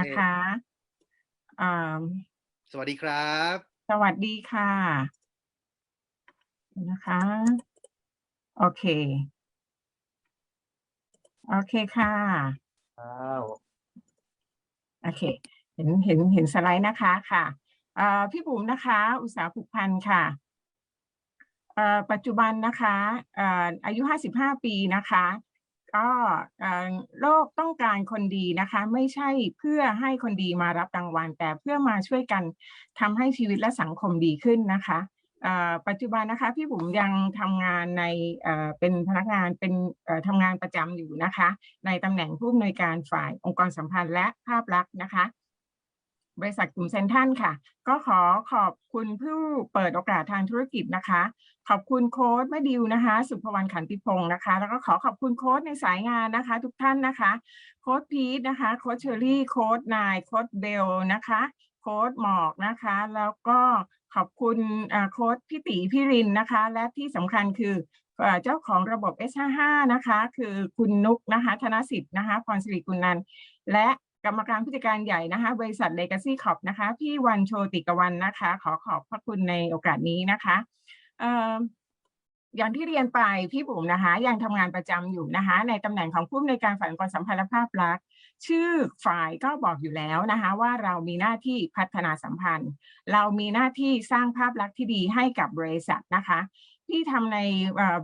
นะคะอ่าสวัสดีครับ สวัสดีค่ะ นะคะ โอเค โอเคค่ะอ้าวโอเค เห็นเห็นเห็นสไลด์นะคะค่ะเอ่อพี่บุ๋มนะคะ อุตสาหผูกพันธ์ค่ะเอ่อปัจจุบันนะคะเอ่ออายุ55ปีนะคะ ก็โลกต้องการคนดีนะคะ ไม่ใช่เพื่อให้คนดีมารับรางวัล แต่เพื่อมาช่วยกันทำให้ชีวิตและสังคมดีขึ้นนะคะปัจจุบันนะคะพี่บุ๋มยังทำงานในเป็นพนักงานเป็นเอ่อทำงานประจำอยู่นะคะ ในตำแหน่งผู้อำนวยการฝ่ายองค์กรสัมพันธ์และภาพลักษณ์นะคะ บริษัทกลุ่มเซนทันค่ะ ก็ขอขอบคุณผู้เปิดโอกาสทางธุรกิจนะคะ ขอบคุณโค้ดแม่ดิวนะคะ สุภวรรณขันติพงศ์นะคะ แล้วก็ขอขอบคุณโค้ดในสายงานนะคะ ทุกท่านนะคะ โค้ดพีทนะคะ โค้ดเชอรี่ โค้ดนาย โค้ดเบลนะคะ โค้ดหมอกนะคะ แล้วก็ขอบคุณอ่าโค้ดพี่ตีพี่รินนะคะ และที่สำคัญคือเจ้าของระบบ S55 นะคะ คือคุณนุกนะคะ ธนสิทธิ์นะคะ พรสิริกุลนันและ กรรมการผู้จัดการใหญ่นะคะ บริษัท Legacy Corp นะคะ พี่วันโชติกวันนะคะ ขอขอบพระคุณในโอกาสนี้นะคะอย่างที่เรียนไปพี่บุ๋มนะคะ ยังทำงานประจำอยู่นะคะ ในตำแหน่งของผู้อำนวยการฝ่ายองค์กรสัมพันธ์และภาพลักษณ์ชื่อฝ่ายก็บอกอยู่แล้วนะคะ ว่าเรามีหน้าที่พัฒนาสัมพันธ์ เรามีหน้าที่สร้างภาพลักษณ์ที่ดีให้กับบริษัทนะคะ ที่ทำใน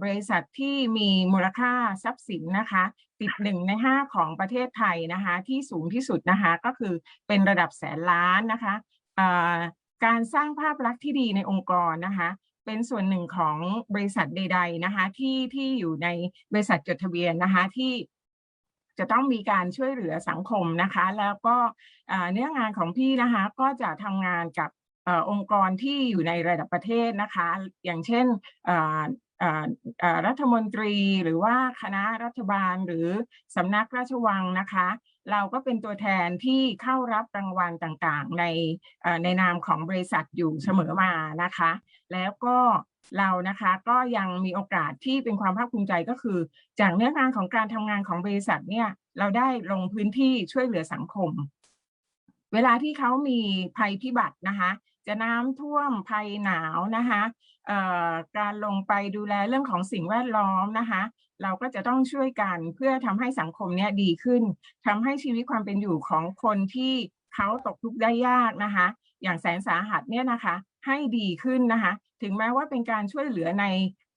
บริษัทที่มีมูลค่าทรัพย์สินนะคะ ติดหนึ่งในห้าของประเทศไทยนะคะ ที่สูงที่สุดนะคะก็คือเป็นระดับแสนล้านนะคะการสร้างภาพลักษณ์ที่ดีในองค์กรนะคะ เป็นส่วนหนึ่งของบริษัทใด ๆนะคะ ที่ที่อยู่ในบริษัทจดทะเบียนนะคะที่จะต้องมีการช่วยเหลือสังคมนะคะ แล้วก็เนื้องานของพี่นะคะ ก็จะทำงานกับ องค์กรที่อยู่ในระดับประเทศนะคะ อย่างเช่นรัฐมนตรีหรือว่าคณะรัฐบาลหรือสำนักราชวังนะคะ เราก็เป็นตัวแทนที่เข้ารับรางวัลต่างๆ ในในนามของบริษัทอยู่เสมอมานะคะ แล้วก็เรานะคะก็ยังมีโอกาสที่เป็นความภาคภูมิใจก็คือ จากเนื้องานของการทำงานของบริษัทเนี่ยเราได้ลงพื้นที่ช่วยเหลือสังคม เวลาที่เขามีภัยพิบัตินะคะ จะน้ำท่วมภัยหนาวนะคะเอ่อการลงไปดูแลเรื่องของสิ่งแวดล้อมนะคะ เราก็จะต้องช่วยกันเพื่อทำให้สังคมเนี้ยดีขึ้นทำให้ชีวิตความเป็นอยู่ของคนที่เขาตกทุกข์ได้ยากนะคะ อย่างแสนสาหัสเนี่ยนะคะ ให้ดีขึ้นนะคะ ถึงแม้ว่าเป็นการช่วยเหลือใน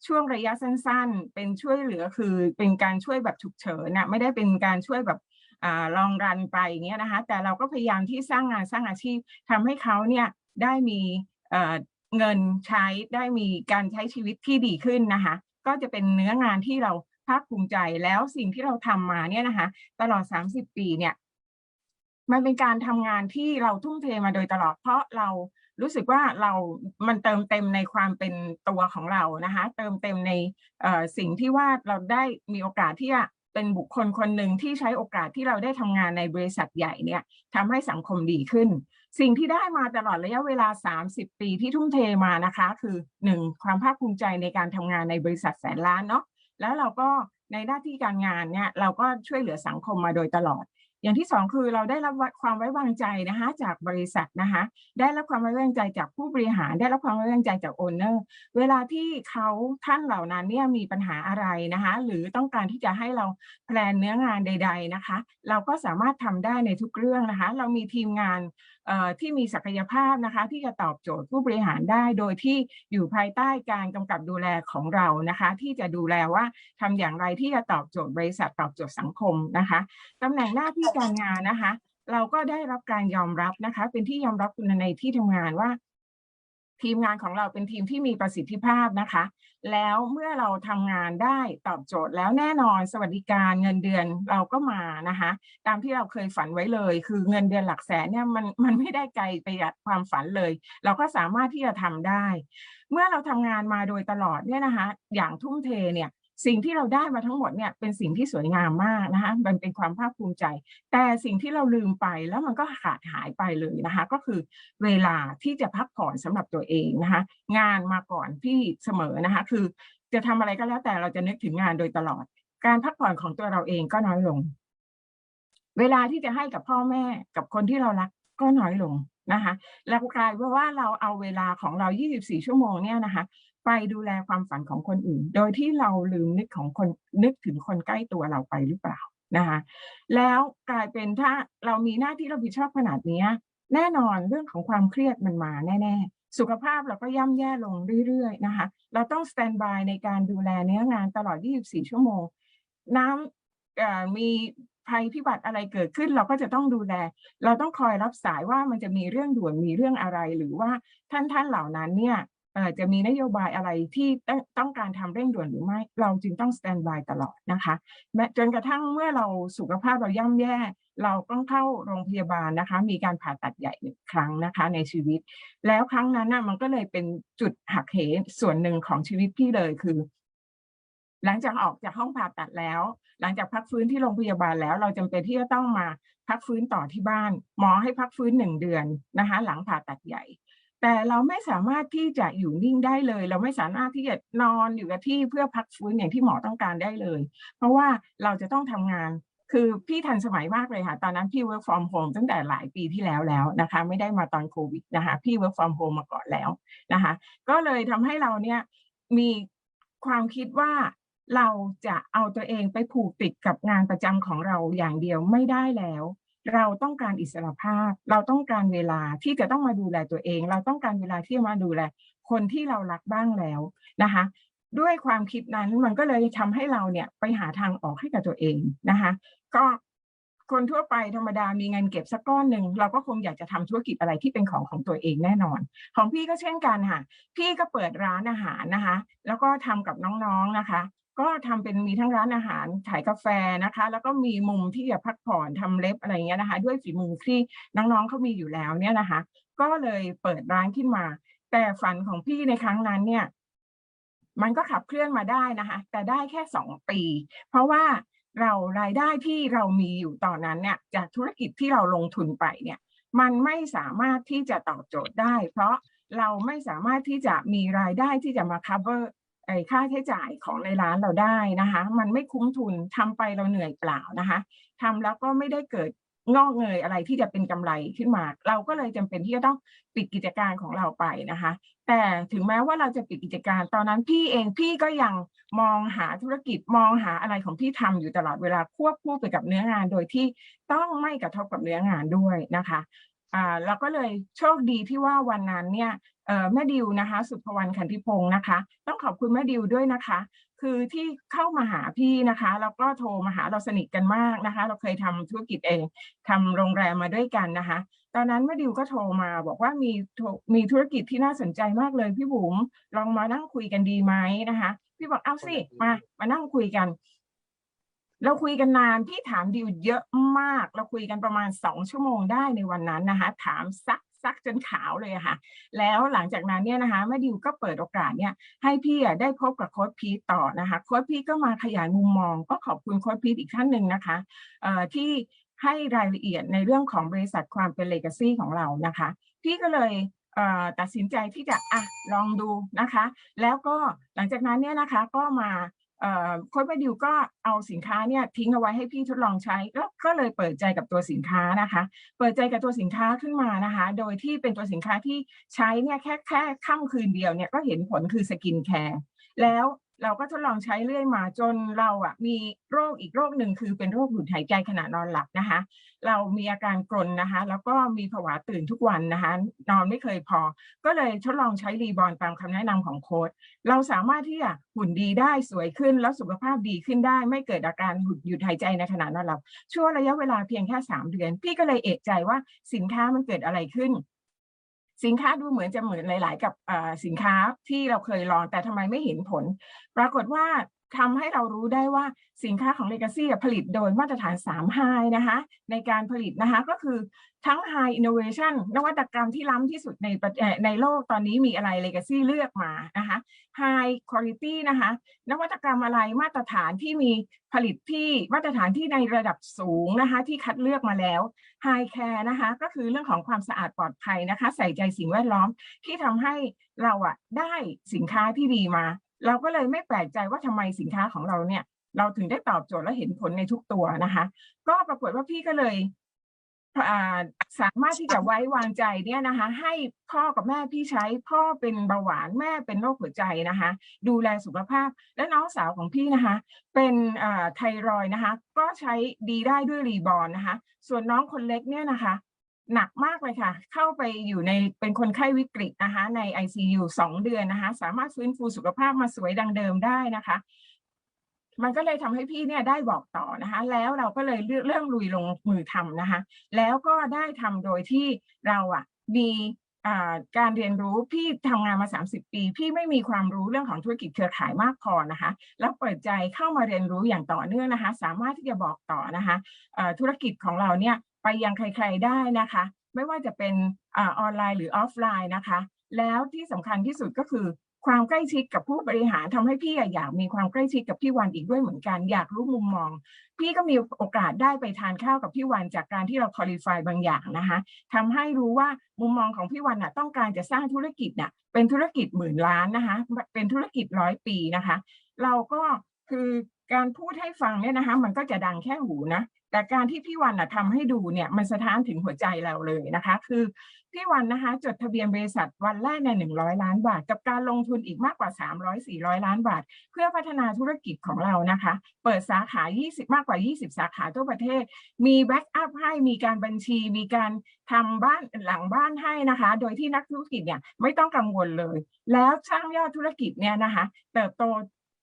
ช่วงระยะสั้นๆ เป็นช่วยเหลือคือเป็นการช่วยแบบฉุกเฉินนะไม่ได้เป็นการช่วยแบบอ่าลองรันไปอย่างเงี้ยนะคะ แต่เราก็พยายามที่สร้างงานสร้างอาชีพทำให้เขาเนี่ย ได้มีเงินใช้ได้มีการใช้ชีวิตที่ดีขึ้นนะคะ ก็จะเป็นเนื้องานที่เราภาคภูมิใจแล้วสิ่งที่เราทำมาเนี่ยนะคะ ตลอด 30 ปีเนี่ย มันเป็นการทำงานที่เราทุ่มเทมาโดยตลอดเพราะเรารู้สึกว่าเรา มันเติมเต็มในความเป็นตัวของเรานะคะ เติมเต็มในสิ่งที่ว่าเราได้มีโอกาสที่จะ เป็นบุคคลคนหนึ่งที่ใช้โอกาสที่เราได้ทำงานในบริษัทใหญ่เนี่ยทำให้สังคมดีขึ้น สิ่งที่ได้มาตลอดระยะเวลา 30 ปีที่ทุ่มเทมานะคะ คือหนึ่งความภาคภูมิใจในการทำงานในบริษัทแสนล้านเนาะแล้วเราก็ในหน้าที่การงานเนี่ยเราก็ช่วยเหลือสังคมมาโดยตลอด อย่างที่สองคือเราได้รับความไว้วางใจนะคะจากบริษัทนะคะได้รับความไว้วางใจจากผู้บริหาร ได้รับความไว้วางใจจากโอนเนอร์เวลาที่เขาท่านเหล่านั้นเนี่ยมีปัญหาอะไรนะคะหรือต้องการที่จะให้เราแพลนเนื้องานใด ๆนะคะ เราก็สามารถทำได้ในทุกเรื่องนะคะ เรามีทีมงานที่มีศักยภาพนะคะ ที่จะตอบโจทย์ผู้บริหารได้โดยที่อยู่ภายใต้การกำกับดูแลของเรานะคะ ที่จะดูแลว่าทำอย่างไรที่จะตอบโจทย์บริษัทตอบโจทย์สังคมนะคะตำแหน่งหน้าที่การงานนะคะ เราก็ได้รับการยอมรับนะคะ เป็นที่ยอมรับคุณในที่ทำงานว่า ทีมงานของเราเป็นทีมที่มีประสิทธิภาพนะคะ แล้วเมื่อเราทำงานได้ตอบโจทย์แล้วแน่นอนสวัสดิการเงินเดือนเราก็มานะคะ ตามที่เราเคยฝันไว้เลย คือเงินเดือนหลักแสนเนี่ยมันมันไม่ได้ไกลไปจากความฝันเลย เราก็สามารถที่จะทำได้ เมื่อเราทำงานมาโดยตลอดเนี่ยนะคะ อย่างทุ่มเทเนี่ย สิ่งที่เราได้มาทั้งหมดเนี่ยเป็นสิ่งที่สวยงามมากนะคะมันเป็นความภาคภูมิใจ แต่สิ่งที่เราลืมไปแล้วมันก็ขาดหายไปเลยนะคะ ก็คือเวลาที่จะพักผ่อนสำหรับตัวเองนะคะ งานมาก่อนที่เสมอนะคะ คือจะทำอะไรก็แล้วแต่เราจะนึกถึงงานโดยตลอด การพักผ่อนของตัวเราเองก็น้อยลง เวลาที่จะให้กับพ่อแม่กับคนที่เรารักก็น้อยลงนะคะแล้วกลายว่าเราเอาเวลาของเรา 24 ชั่วโมงเนี่ยนะคะ ไปดูแลความฝันของคนอื่น โดยที่เราลืมนึกของคนนึกถึงคนใกล้ตัวเราไปหรือเปล่านะคะแล้วกลายเป็นถ้าเรามีหน้าที่รับผิดชอบขนาดนี้แน่นอนเรื่องของความเครียดมันมาแน่ ๆ สุขภาพเราก็ย่ำแย่ลงเรื่อยๆนะคะเราต้องสแตนบายในการดูแลเนื้องานตลอด 24 ชั่วโมง น้ำมีภัยพิบัติอะไรเกิดขึ้น เราก็จะต้องดูแล เราต้องคอยรับสายว่ามันจะมีเรื่องด่วนมีเรื่องอะไรหรือว่าท่านท่านเหล่านั้นเนี่ย จะมีนโยบายอะไรที่ต้องการทำเร่งด่วนหรือไม่ เราจึงต้องสแตนบายตลอดนะคะแม้จนกระทั่งเมื่อเราสุขภาพเราย่ำแย่ เราต้องเข้าโรงพยาบาลนะคะ มีการผ่าตัดใหญ่หนึ่งครั้งนะคะ ในชีวิต แล้วครั้งนั้นนะมันก็เลยเป็นจุดหักเหส่วนหนึ่งของชีวิตพี่เลยคือ หลังจากออกจากห้องผ่าตัดแล้ว หลังจากพักฟื้นที่โรงพยาบาลแล้ว เราจำเป็นที่จะต้องมาพักฟื้นต่อที่บ้าน หมอให้พักฟื้นหนึ่งเดือนนะคะ หลังผ่าตัดใหญ่ แต่เราไม่สามารถที่จะอยู่นิ่งได้เลย เราไม่สามารถที่จะนอนอยู่กับที่เพื่อพักฟื้นอย่างที่หมอต้องการได้เลย เพราะว่าเราจะต้องทำงานคือพี่ทันสมัยมากเลยค่ะ ตอนนั้นพี่ work from home ตั้งแต่หลายปีที่แล้วแล้วนะคะ ไม่ได้มาตอนโควิดนะคะ พี่ work from home มาก่อนแล้วนะคะ ก็เลยทำให้เราเนี่ยมีความคิดว่าเราจะเอาตัวเองไปผูกติดกับงานประจำของเราอย่างเดียวไม่ได้แล้ว เราต้องการอิสรภาพ เราต้องการเวลาที่จะต้องมาดูแลตัวเอง เราต้องการเวลาที่จะมาดูแล คนที่เรารักบ้างแล้วนะคะ ด้วยความคิดนั้นมันก็เลยทำให้เราเนี่ยไปหาทางออกให้กับตัวเองนะคะ ก็คนทั่วไปธรรมดามีเงินเก็บสักก้อนหนึ่งเราก็คงอยากจะทำธุรกิจอะไรที่เป็นของของตัวเองแน่นอน ของพี่ก็เช่นกันค่ะ พี่ก็เปิดร้านอาหารนะคะ แล้วก็ทำกับน้องๆนะคะ ก็ทำเป็นมีทั้งร้านอาหารขายกาแฟนะคะ แล้วก็มีมุมที่จะพักผ่อนทำเล็บอะไรเงี้ยนะคะ ด้วยฝีมือที่น้องๆเขามีอยู่แล้วเนี่ยนะคะ ก็เลยเปิดร้านขึ้นมา แต่ฝันของพี่ในครั้งนั้นเนี่ย มันก็ขับเคลื่อนมาได้นะคะ แต่ได้แค่สองปี เพราะว่าเรารายได้ที่เรามีอยู่ตอนนั้นเนี่ยจากธุรกิจที่เราลงทุนไปเนี่ย มันไม่สามารถที่จะตอบโจทย์ได้ เพราะเราไม่สามารถที่จะมีรายได้ที่จะมา cover ไอ้ค่าใช้จ่ายของในร้านเราได้นะคะ มันไม่คุ้มทุนทำไปเราเหนื่อยเปล่านะคะทำแล้วก็ไม่ได้เกิดงอกเงยอะไรที่จะเป็นกำไรขึ้นมา เราก็เลยจำเป็นที่จะต้องปิดกิจการของเราไปนะคะ แต่ถึงแม้ว่าเราจะปิดกิจการตอนนั้นพี่เองพี่ก็ยังมองหาธุรกิจมองหาอะไรของพี่ทำอยู่ตลอดเวลาควบคู่ไปกับเนื้องาน โดยที่ต้องไม่กระทบกับเนื้องานด้วยนะคะอ่าเราก็เลยโชคดีที่ว่าวันนั้นเนี่ย แม่ดิวนะคะ สุภวรรณขันธิพงศ์นะคะ ต้องขอบคุณแม่ดิวด้วยนะคะ คือที่เข้ามาหาพี่นะคะแล้วก็โทรมาหาเราสนิทกันมากนะคะ เราเคยทำธุรกิจเองทำโรงแรมมาด้วยกันนะคะ ตอนนั้นแม่ดิวก็โทรมาบอกว่ามีมีธุรกิจที่น่าสนใจมากเลยพี่บุ๋มลองมานั่งคุยกันดีไหมนะคะ พี่บอกเอาสิมามานั่งคุยกันเราคุยกันนานพี่ถามดิวเยอะมาก เราคุยกันประมาณสองชั่วโมงได้ในวันนั้นนะคะ ถามซัก ซักจนขาวเลยค่ะ แล้วหลังจากนั้นเนี่ยนะคะแม่ดิวก็เปิดโอกาสเนี่ยให้พี่ได้พบกับโค้ชพีทต่อนะคะโค้ชพีทก็มาขยายมุมมอง ก็ขอบคุณโค้ชพีทอีกท่านหนึ่งนะคะที่ให้รายละเอียดในเรื่องของบริษัทความเป็นเลกาซีของเรานะคะ พี่ก็เลยตัดสินใจที่จะอะลองดูนะคะ แล้วก็หลังจากนั้นเนี่ยนะคะก็มา โค้ดมาดิวก็เอาสินค้าเนี่ยทิ้งเอาไว้ให้พี่ทดลองใช้แล้วก็เลยเปิดใจกับตัวสินค้านะคะ เปิดใจกับตัวสินค้าขึ้นมานะคะ โดยที่เป็นตัวสินค้าที่ใช้เนี่ยแค่แค่ค่ำคืนเดียวเนี่ยก็เห็นผลคือสกินแคร์แล้ว เราก็ทดลองใช้เรื่อยมาจนเราอะมีโรคอีกโรคหนึ่งคือเป็นโรคหยุดหายใจขณะนอนหลับนะคะ เรามีอาการกรนนะคะ แล้วก็มีผวาตื่นทุกวันนะคะ นอนไม่เคยพอ ก็เลยทดลองใช้รีบอลตามคำแนะนำของโค้ชเราสามารถที่จะหุ่นดีได้สวยขึ้น แล้วสุขภาพดีขึ้นได้ ไม่เกิดอาการหยุดหยุดหายใจในขณะนอนหลับช่วงระยะเวลาเพียงแค่สามเดือน พี่ก็เลยเอะใจว่าสินค้ามันเกิดอะไรขึ้น สินค้าดูเหมือนจะเหมือนหลาย ๆ กับสินค้าที่เราเคยลองแต่ทำไมไม่เห็นผล ปรากฏว่า ทำให้เรารู้ได้ว่าสินค้าของ Legacy อะผลิตโดยมาตรฐาน 3 High นะคะในการผลิตนะคะก็คือทั้ง High Innovation นวัตกรรมที่ล้ำที่สุดในในโลกตอนนี้มีอะไร Legacy เลือกมานะคะ High Quality นะคะนวัตกรรมอะไรมาตรฐานที่มีผลิตที่มาตรฐานที่ในระดับสูงนะคะที่คัดเลือกมาแล้ว High Care นะคะก็คือเรื่องของความสะอาดปลอดภัยนะคะใส่ใจสิ่งแวดล้อมที่ทำให้เราอะได้สินค้าที่ดีมา เราก็เลยไม่แปลกใจว่าทำไมสินค้าของเราเนี่ย เราถึงได้ตอบโจทย์และเห็นผลในทุกตัวนะคะ ก็ปรากฏว่าพี่ก็เลยสามารถที่จะไว้วางใจเนี่ยนะคะ ให้พ่อกับแม่พี่ใช้พ่อเป็นเบาหวานแม่เป็นโรคหัวใจนะคะ ดูแลสุขภาพและน้องสาวของพี่นะคะ เป็นไทรอยนะคะ ก็ใช้ดีได้ด้วยรีบอนนะคะ ส่วนน้องคนเล็กเนี่ยนะคะ หนักมากเลยค่ะ เข้าไปอยู่ในเป็นคนไข้วิกฤตนะคะ ใน ICU สองเดือนนะคะ สามารถฟื้นฟูสุขภาพมาสวยดังเดิมได้นะคะ มันก็เลยทำให้พี่เนี่ยได้บอกต่อนะคะ แล้วเราก็เลยเริ่มลุยลงมือทำนะคะ แล้วก็ได้ทำโดยที่เราอะมี การเรียนรู้พี่ทำงานมา 30 ปี พี่ไม่มีความรู้เรื่องของธุรกิจเครือข่ายมากพอนะคะ แล้วเปิดใจเข้ามาเรียนรู้อย่างต่อเนื่องนะคะ สามารถที่จะบอกต่อนะคะธุรกิจของเราเนี่ยไปยังใคร ๆได้นะคะ ไม่ว่าจะเป็นอออนไลน์หรือออฟไลน์นะคะ แล้วที่สำคัญที่สุดก็คือ ความใกล้ชิดกับผู้บริหารทำให้พี่อยากมีความใกล้ชิดกับพี่วันอีกด้วยเหมือนกัน อยากรู้มุมมอง พี่ก็มีโอกาสได้ไปทานข้าวกับพี่วันจากการที่เราคอลี่ฟายบางอย่างนะคะทำให้รู้ว่ามุมมองของพี่วันน่ะต้องการจะสร้างธุรกิจน่ะเป็นธุรกิจหมื่นล้านนะคะเป็นธุรกิจร้อยปีนะคะ เราก็คือ การพูดให้ฟังเนี่ยนะคะ มันก็จะดังแค่หูนะแต่การที่พี่วันนะทำให้ดูเนี่ยมันสะท้านถึงหัวใจเราเลยนะคะ คือพี่วันนะคะ จดทะเบียนบริษัทวันแรกในหนึ่งร้อยล้านบาท กับการลงทุนอีกมากกว่า 300 400 ล้านบาท เพื่อพัฒนาธุรกิจของเรานะคะ เปิดสาขา 20 มากกว่า 20 สาขาทั่วประเทศ มีแบ็กอัพให้มีการบัญชี มีการทำบ้านหลังบ้านให้นะคะ โดยที่นักธุรกิจเนี่ยไม่ต้องกังวลเลย แล้วสร้างยอดธุรกิจเนี่ยนะคะ เติบโต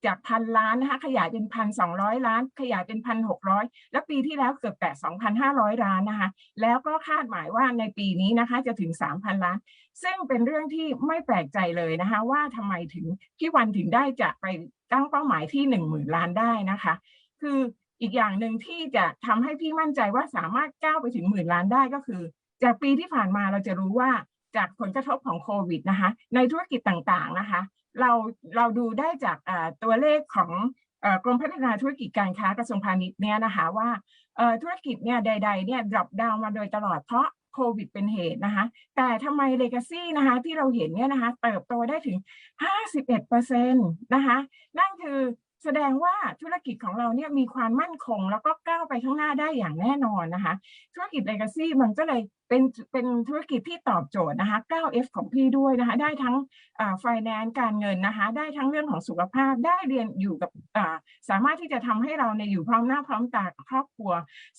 จากพันล้านนะคะขยายเป็นพันสองร้อยล้าน ขยายเป็นพันหกร้อยแล้วปีที่แล้วเกือบแตะสองพันห้าร้อยล้านนะคะ แล้วก็คาดหมายว่าในปีนี้นะคะจะถึงสามพันล้าน ซึ่งเป็นเรื่องที่ไม่แปลกใจเลยนะคะ ว่าทำไมถึงพี่วันถึงได้จะไปตั้งเป้าหมายที่หนึ่งหมื่นล้านได้นะคะ คืออีกอย่างหนึ่งที่จะทำให้พี่มั่นใจว่าสามารถก้าวไปถึงหมื่นล้านได้ก็คือ จากปีที่ผ่านมาเราจะรู้ว่าจากผลกระทบของโควิดนะคะ ในธุรกิจต่างๆนะคะ เราเราดูได้จากตัวเลขของกรมพัฒนาธุรกิจการค้ากระทรวงพาณิชย์เนี่ยนะคะว่าธุรกิจเนี่ยใดๆเนี่ยดรอปดาวมาโดยตลอดเพราะโควิดเป็นเหตุนะคะ แต่ทำไมเลกาซี่นะคะที่เราเห็นเนี่ยนะคะเติบโตได้ถึง 51%นะคะนั่นคือแสดงว่าธุรกิจของเราเนี่ยมีความมั่นคง แล้วก็ก้าวไปข้างหน้าได้อย่างแน่นอนนะคะ ธุรกิจ Legacy มันก็เลย เป็นเป็นธุรกิจที่ตอบโจทย์นะคะ 9F ของพี่ด้วยนะคะ ได้ทั้งอ่า finance การเงินนะคะ ได้ทั้งเรื่องของสุขภาพ ได้เรียนอยู่กับสามารถที่จะทำให้เราในอยู่พร้อมหน้าพร้อมตาครอบครัว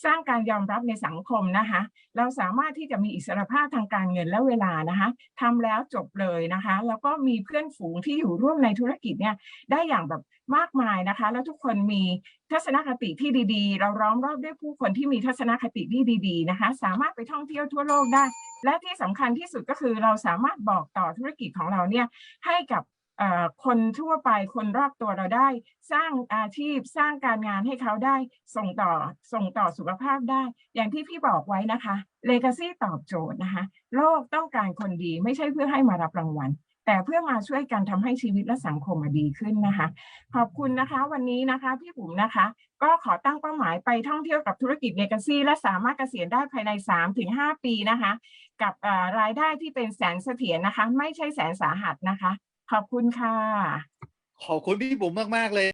สร้างการยอมรับในสังคมนะคะ เราสามารถที่จะมีอิสรภาพทางการเงินและเวลานะคะทำแล้วจบเลยนะคะ แล้วก็มีเพื่อนฝูงที่อยู่ร่วมในธุรกิจเนี่ยได้อย่างแบบมากมายนะคะ แล้วทุกคนมีทัศนคติที่ดีๆ เราล้อมรอบด้วยผู้คนที่มีทัศนคติที่ดี ๆ นะคะ สามารถไปท่องเที่ยวทั่วโลกได้ และที่สำคัญที่สุดก็คือเราสามารถบอกต่อธุรกิจของเราเนี่ยให้กับคนทั่วไปคนรอบตัวเราได้ สร้างอาชีพสร้างการงานให้เขาได้ส่งต่อส่งต่อสุขภาพได้ อย่างที่พี่บอกไว้นะคะ Legacy ตอบโจทย์นะคะ โลกต้องการคนดีไม่ใช่เพื่อให้มารับรางวัล แต่เพื่อมาช่วยกันทำให้ชีวิตและสังคมดีขึ้นนะคะ ขอบคุณนะคะ วันนี้นะคะพี่บุ๋มนะคะ ก็ขอตั้งเป้าหมายไปท่องเที่ยวกับธุรกิจเนกาซีและสามารถเกษียณได้ภายใน 3-5 ปีนะคะ กับรายได้ที่เป็นแสนเสถียรนะคะ ไม่ใช่แสนสาหัสนะคะ ขอบคุณค่ะ ขอบคุณพี่บุ๋มมาก ๆ เลย